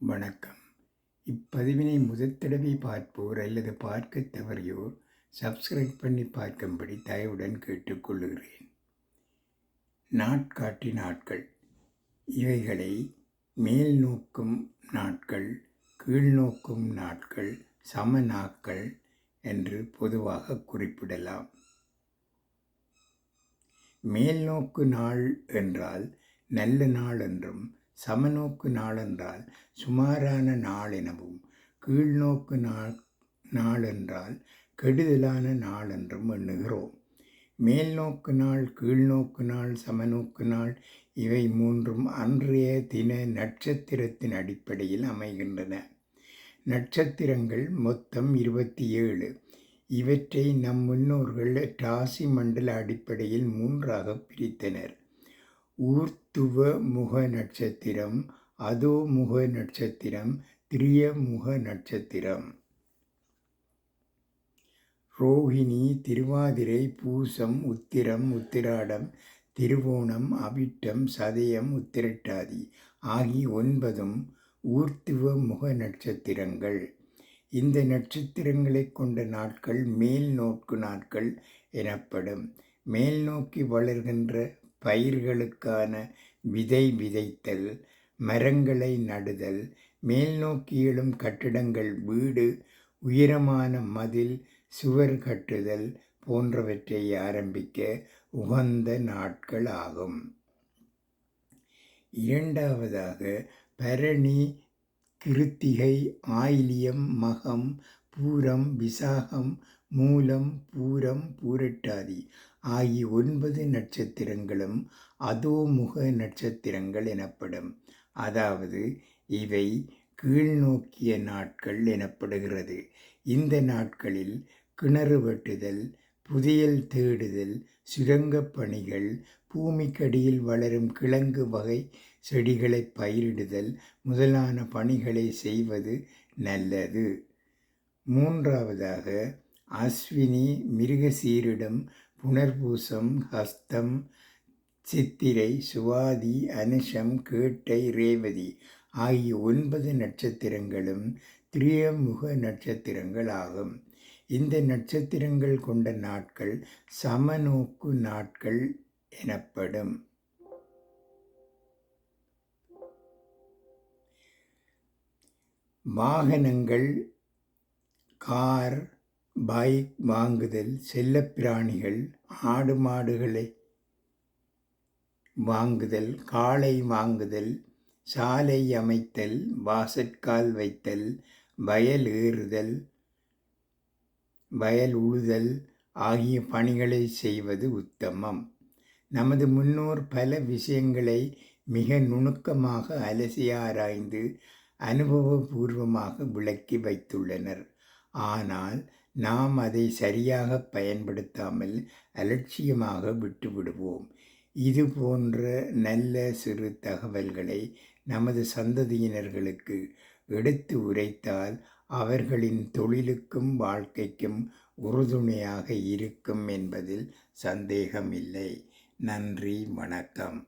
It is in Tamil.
வணக்கம். இப்பதிவினை முதல் தடவை பார்ப்போர் அல்லது பார்க்கத் தவறியோர் சப்ஸ்கிரைப் பண்ணி பார்க்கும்படி தயவுடன் கேட்டுக்கொள்கிறேன் நாட்காட்டி நாட்கள். இவைகளை மேல் நோக்கும் நாட்கள் கீழ் நோக்கும் நாட்கள் சம நாட்கள் என்று பொதுவாக குறிப்பிடலாம். மேல்நோக்கு நாள் என்றால் நல்ல நாள் என்றும் சமநோக்கு நாள் என்றால் சுமாரான நாள் எனவும் கீழ்நோக்கு நாள் நாள் என்றால் கெடுதலான நாள் என்றும் எண்ணுகிறோம். மேல்நோக்கு நாள் கீழ்நோக்கு நாள் சமநோக்கு நாள் இவை மூன்றும் அன்றைய தின நட்சத்திரத்தின் அடிப்படையில் அமைகின்றன. நட்சத்திரங்கள் மொத்தம் இருபத்தி ஏழு இவற்றை நம் முன்னோர்கள் ராசி மண்டல அடிப்படையில் மூன்றாக பிரித்தனர். ஊர்த்துவ முக நட்சத்திரம் அதோ முக நட்சத்திரம் திரியமுக நட்சத்திரம். ரோஹிணி திருவாதிரை பூசம் உத்திரம் உத்திராடம் திருவோணம் அவிட்டம் சதயம் உத்திரட்டாதி ஆகிய ஒன்பதும் ஊர்த்துவ முக நட்சத்திரங்கள். இந்த நட்சத்திரங்களை கொண்ட நாட்கள் மேல் நோக்கு நாட்கள் எனப்படும். மேல் நோக்கி வளர்கின்ற பயிர்களுக்கான விதை விதைத்தல் மரங்களை நடுதல் மேல் நோக்கி எழும் கட்டிடங்கள் வீடு உயரமான மதில் சுவர் கட்டுதல் போன்றவற்றை ஆரம்பிக்க உகந்த நாட்கள் ஆகும். இரண்டாவதாக பரணி கிருத்திகை ஆயிலியம் மகம் பூரம் விசாகம் மூலம் பூரம் பூரட்டாதி. ஆகிய ஒன்பது நட்சத்திரங்களும் அதோமுக நட்சத்திரங்கள் எனப்படும். அதாவது இவை கீழ்நோக்கிய நாட்கள் எனப்படுகிறது. இந்த நாட்களில் கிணறு வெட்டுதல் புதையல் தேடுதல் சுரங்கப் பணிகள் பூமிக்கடியில் வளரும் கிழங்கு வகை செடிகளை பயிரிடுதல் முதலான பணிகளை செய்வது நல்லது. மூன்றாவதாக அஸ்வினி மிருகசீரிடம் புனர்பூசம் ஹஸ்தம் சித்திரை சுவாதி அனுஷம் கேட்டை ரேவதி ஆகிய ஒன்பது நட்சத்திரங்களும் திரியமுக நட்சத்திரங்கள் ஆகும். இந்த நட்சத்திரங்கள் கொண்ட நாட்கள் சமநோக்கு நாட்கள் எனப்படும். வாகனங்கள் கார் பைக் வாங்குதல் செல்லப்பிராணிகள் ஆடு மாடுகளை வாங்குதல் காளை வாங்குதல் சாலை அமைத்தல் வாசற்கால் வைத்தல் வயல் ஏறுதல் வயல் உழுதல் ஆகிய பணிகளை செய்வது உத்தமம். நமது முன்னோர் பல விஷயங்களை மிக நுணுக்கமாக அலசி ஆராய்ந்து அனுபவபூர்வமாக விளக்கி வைத்துள்ளனர். ஆனால் நாம் அதை சரியாக பயன்படுத்தாமல் அலட்சியமாக விட்டுவிடுவோம். இது போன்ற நல்ல சிறு தகவல்களை நமது சந்ததியினர்களுக்கு எடுத்து உரைத்தால் அவர்களின் தொழிலுக்கும் வாழ்க்கைக்கும் உறுதுணையாக இருக்கும் என்பதில் சந்தேகமில்லை. நன்றி வணக்கம்.